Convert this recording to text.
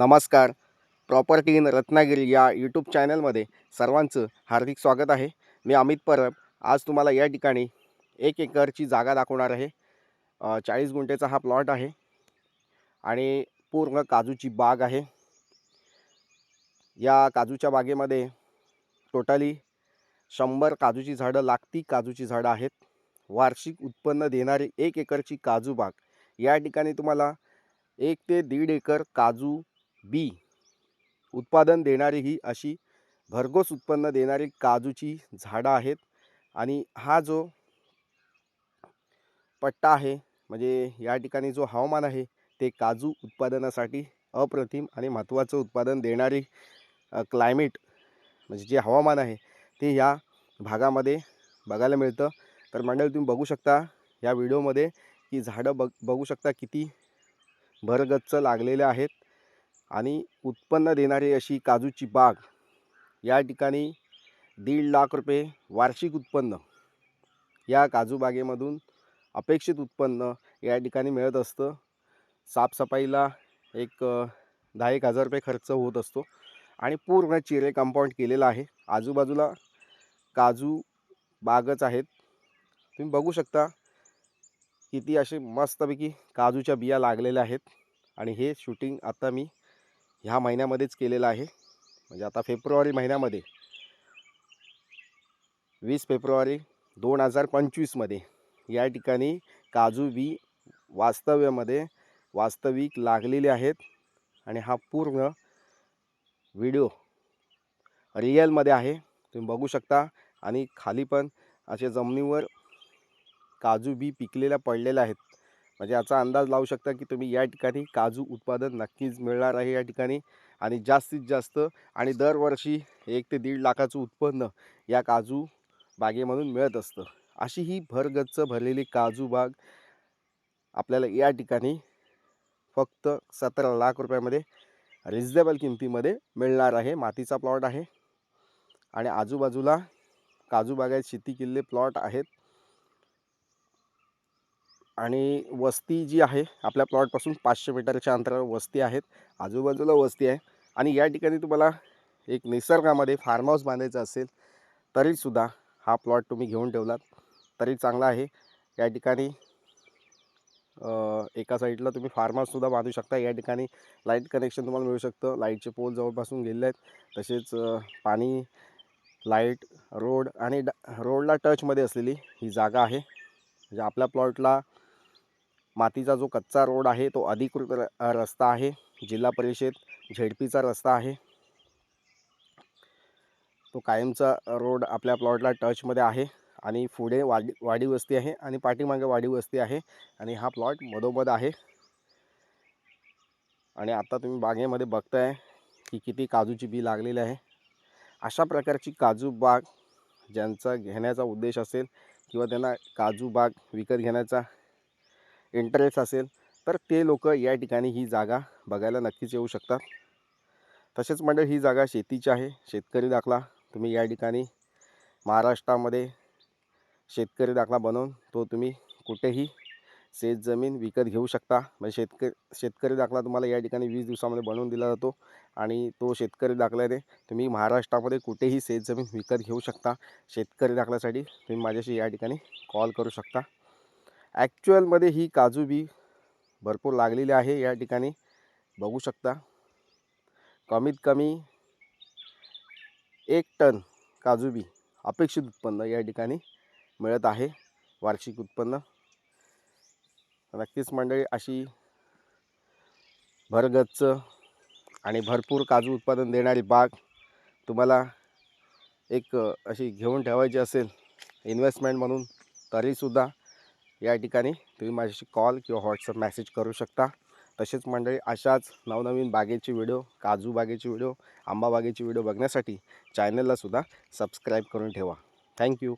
नमस्कार. Property in Ratnagiri या YouTube चॅनलमध्ये सर्वांचं हार्दिक स्वागत आहे. मी अमित परब. आज तुम्हाला या ठिकाणी एक एकरची जागा दाखवणार आहे. चाळीस गुंठेचा हा प्लॉट आहे आणि पूर्ण काजूची बाग आहे. या काजूच्या बागेमध्ये टोटली शंभर काजूची झाडं लागती काजूची झाडं आहेत. वार्षिक उत्पन्न देणारी एक एकरची काजू बाग. या ठिकाणी तुम्हाला एक ते दीड एकर काजू बी. उत्पादन देणारी ही अशी भरघोस उत्पन्न देणारी काजूची झाडं आहेत आणि हा जो पट्टा आहे म्हणजे या ठिकाणी जो हवामान आहे ते काजू उत्पादनासाठी अप्रतिम आणि महत्त्वाचं उत्पादन देणारी क्लायमेट म्हणजे जे हवामान आहे ते या भागामध्ये बघायला मिळतं. तर मंडळी तुम्ही बघू शकता या व्हिडिओमध्ये की झाडं बघ बघू शकता किती भरगच्च लागलेले आहेत. आणि उत्पन्न देणारी अशी काजूची बाग या ठिकाणी दीड लाख रुपये वार्षिक उत्पन्न या काजू बागेमधून अपेक्षित उत्पन्न या ठिकाणी मिळत असतं. साफसफाईला एक दहा एक हजार रुपये खर्च होत असतो आणि पूर्ण चिरे कंपाऊंड केलेलं आहे. आजूबाजूला काजू बागच आहेत. तुम्ही बघू शकता किती असे मस्तपैकी काजूच्या बिया लागलेल्या आहेत आणि हे शूटिंग आता मी ह्या महिन्यामध्येच केलेला आहे. म्हणजे आता फेब्रुवारी महिन्यामध्ये. वीस फेब्रुवारी दोन हजार पंचवीसमध्ये या ठिकाणी काजू बी वास्तव्यामध्ये वास्तविक लागलेले आहेत. आणि हा पूर्ण व्हिडिओ रिअलमध्ये आहे. तुम्ही बघू शकता. आणि खाली पण असे जमिनीवर काजू बी पिकलेल्या पडलेल्या आहेत. म्हणजे याचा अंदाज लावू शकता की तुम्ही या ठिकाणी काजू उत्पादन नक्कीच मिळणार आहे या ठिकाणी आणि जास्तीत जास्त आणि दरवर्षी एक ते दीड लाखाचं उत्पन्न या काजू बागेमधून मिळत असतं. अशी ही भरगच्च भरलेली काजू बाग आपल्याला या ठिकाणी फक्त सतरा लाख रुपयामध्ये रिजनेबल किमतीमध्ये मिळणार आहे. मातीचा प्लॉट आहे आणि आजूबाजूला काजू बागायत शेती केलेले प्लॉट आहेत. आणि वस्ती जी आहे आपल्या प्लॉटपासून पाचशे मीटरच्या अंतरावर वस्ती आहेत. आजूबाजूला वस्ती आहे. आणि या ठिकाणी तुम्हाला एक निसर्गामध्ये फार्म हाऊस बांधायचं असेल तरीसुद्धा हा प्लॉट तुम्ही घेऊन ठेवलात. तरी चांगला आहे. या ठिकाणी एका साईडला तुम्ही फार्म हाऊससुद्धा बांधू शकता. या ठिकाणी लाइट कनेक्शन तुम्हाला मिळू शकतं. लाईटचे पोल जवळपासून गेलेले आहेत. तसेच पाणी लाइट रोड आणि डा रोडला टचमध्ये असलेली ही जागा आहे. म्हणजे आपल्या प्लॉटला मातीचा जो कच्चा रोड आहे तो अधिकृत र रस्ता आहे. जिल्हा परिषद झेडपीचा रस्ता आहे. तो कायमचा रोड आपल्या प्लॉटला टचमध्ये आहे आणि पुढे वाडी वाडी वस्ती आहे आणि पाठीमागे वाडी वस्ती आहे आणि हा प्लॉट मधोमध आहे. आणि आता तुम्ही बागेमध्ये बघताय की किती काजूची बी लागलेली आहे. अशा प्रकारची काजू बाग ज्यांचा घेण्याचा उद्देश असेल किंवा त्यांना काजू बाग विकत घेण्याचा इंटरेस्ट असेल तर ते लोक या ठिकाणी ही जागा बघायला नक्कीच येऊ शकतात. तसेच मंडळ ही जागा शेतीची आहे. शेतकरी दाखला तुम्ही या ठिकाणी महाराष्ट्रामध्ये शेतकरी दाखला बनवून तो तुम्ही कुठेही शेत जमीन विकत घेऊ शकता. म्हणजे शेतकरी शेतकरी दाखला तुम्हाला या ठिकाणी वीस दिवसामध्ये बनवून दिला जातो आणि तो शेतकरी दाखल्याने तुम्ही महाराष्ट्रामध्ये कुठेही शेत जमीन विकत घेऊ शकता. शेतकरी दाखल्यासाठी तुम्ही माझ्याशी या ठिकाणी कॉल करू शकता. ॲक्च्युअलमध्ये ही काजू बी भरपूर लागलेली आहे या ठिकाणी. बघू शकता. कमीत कमी एक टन काजू बी अपेक्षित उत्पन्न या ठिकाणी मिळत आहे. वार्षिक उत्पन्न. नक्कीच मंडळी अशी भरगच्च आणि भरपूर काजू उत्पादन देणारी बाग तुम्हाला एक अशी घेऊन ठेवायची असेल इन्व्हेस्टमेंट म्हणून तरीसुद्धा या ठिकाणी तुम्ही माझ्याशी कॉल किंवा व्हॉट्सअप मेसेज करू शकता. तसेच मंडळी अशाच नवनवीन बागेचे व्हिडिओ काजू बागेची व्हिडिओ आंबा बागेची व्हिडिओ बघण्यासाठी चॅनललासुद्धा सबस्क्राईब करून ठेवा. थँक्यू